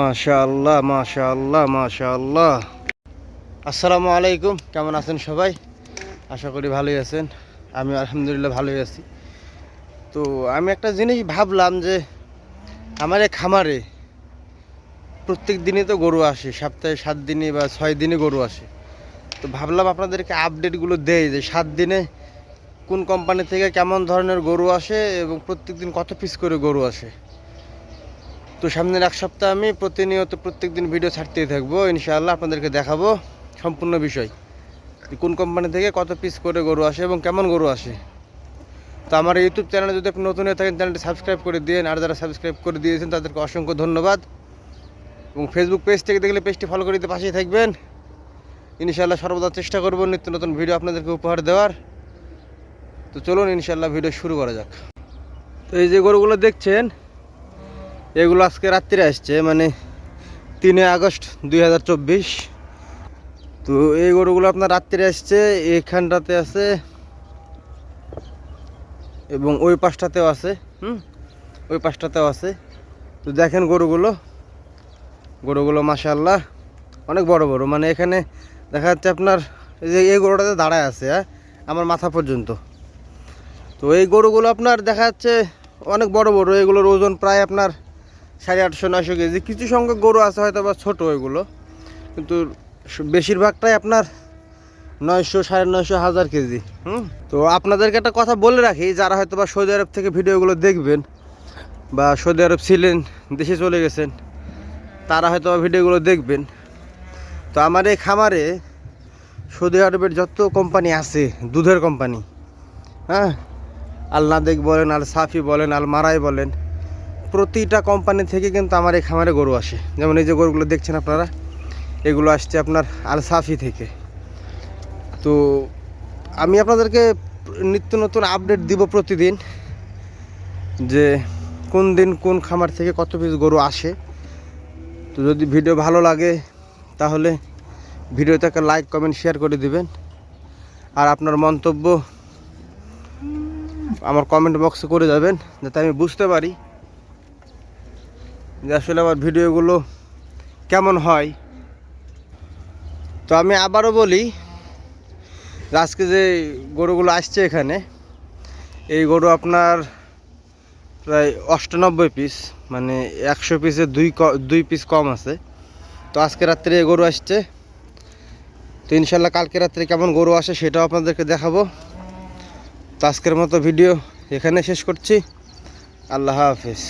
মাশাআল্লাহ মাশাআল্লাহ মাশাআল্লাহ। আসসালামু আলাইকুম, কেমন আছেন সবাই? আশা করি ভালোই আছেন। আমি আলহামদুলিল্লাহ ভালোই আছি। তো আমি একটা জিনিস ভাবলাম যে, আমার এই খামারে প্রত্যেক দিনই তো গরু আসে, সপ্তাহে সাত দিনে বা ছয় দিনে গরু আসে। তো ভাবলাম আপনাদেরকে আপডেটগুলো দেই যে, সাত দিনে কোন কোম্পানি থেকে কেমন ধরনের গরু আসে এবং প্রত্যেক দিন কত পিস করে গরু আসে। তো সামনের এক সপ্তাহ আমি প্রতিনিয়ত প্রত্যেক দিন ভিডিও ছাড়তেই থাকব, ইনশাআল্লাহ আপনাদেরকে দেখাবো সম্পূর্ণ বিষয়। কোন কোম্পানি থেকে কত পিস করে গরু আসে এবং কেমন গরু আসে। তো আমার ইউটিউব চ্যানেলে যদি আপনি নতুন হয়ে থাকেন চ্যানেলটি সাবস্ক্রাইব করে দিন আর যারা সাবস্ক্রাইব করে দিয়েছেন, তাদেরকে অসংখ্য ধন্যবাদ। এবং ফেসবুক পেজ থেকে দেখলে পেজটি ফলো করে দিতে পাশেই থাকবেন। ইনশাআল্লাহ সর্বদা চেষ্টা করব নিত্য নতুন ভিডিও আপনাদেরকে উপহার দেওয়ার। তো চলুন ইনশাআল্লাহ ভিডিও শুরু করা যাক। তো এই যে গরুগুলো দেখছেন এগুলো আজকে রাত্রিরে আসছে মানে তিনে আগস্ট দুই হাজার চব্বিশ। তো এই গরুগুলো আপনার রাত্রিরে আসছে, এখানটাতে আছে এবং ওই পাশটাতেও আছে, হুম? ওই পাশটাতেও আছে। তো দেখেন গরুগুলো গরুগুলো মাশাল্লাহ অনেক বড় বড় মানে এখানে দেখা যাচ্ছে আপনার এই যে এই গরুটাতে দাঁড়ায় আছে হ্যাঁ? আমার মাথা পর্যন্ত। তো এই গরুগুলো আপনার দেখা যাচ্ছে অনেক বড় বড় এগুলোর ওজন প্রায় আপনার সাড়ে আটশো, নয়শো কেজি। কিছু সংখ্যক গরু আছে হয়তো বা ছোটো এগুলো, কিন্তু বেশিরভাগটাই আপনার নয়শো, সাড়ে নয়শো, হাজার কেজি। হুম? তো আপনাদেরকে একটা কথা বলে রাখি, যারা হয়তো বা সৌদি আরব থেকে ভিডিওগুলো দেখবেন বা সৌদি আরব ছিলেন দেশে চলে গেছেন, তারা হয়তো ভিডিওগুলো দেখবেন। তো আমার এই খামারে সৌদি আরবের যত কোম্পানি আছে, দুধের কোম্পানি হ্যাঁ আল নাদেক বলেন, আল সাফি বলেন, আল মারাই বলেন প্রতিটা কোম্পানি থেকে কিন্তু আমার এই খামারে গরু আসে। যেমন এই যে গরুগুলো দেখছেন আপনারা, এগুলো আসছে আপনার আল সাফি থেকে। তো আমি আপনাদেরকে নিত্য নতুন আপডেট দিব প্রতিদিন যে কোন দিন কোন খামার থেকে কত পিস গরু আসে। তো যদি ভিডিও ভালো লাগে, তাহলে ভিডিওটাকে লাইক কমেন্ট শেয়ার করে দিবেন। আর আপনার মন্তব্য আমার কমেন্ট বক্সে করে যাবেন, যাতে আমি বুঝতে পারি যে আসলে আমার ভিডিওগুলো কেমন হয়। তো আমি আবারও বলি, আজকে যে গরুগুলো আসছে এখানে, এই গরু আপনার প্রায় অষ্টানব্বই পিস মানে একশো পিসে দুই দুই পিস কম আছে। তো আজকে রাত্রে গরু আসছে। তো ইনশাল্লাহ কালকে রাত্রে কেমন গরু আসে সেটাও আপনাদেরকে দেখাবো। তো আজকের মতো ভিডিও এখানে শেষ করছি। আল্লাহ হাফিজ।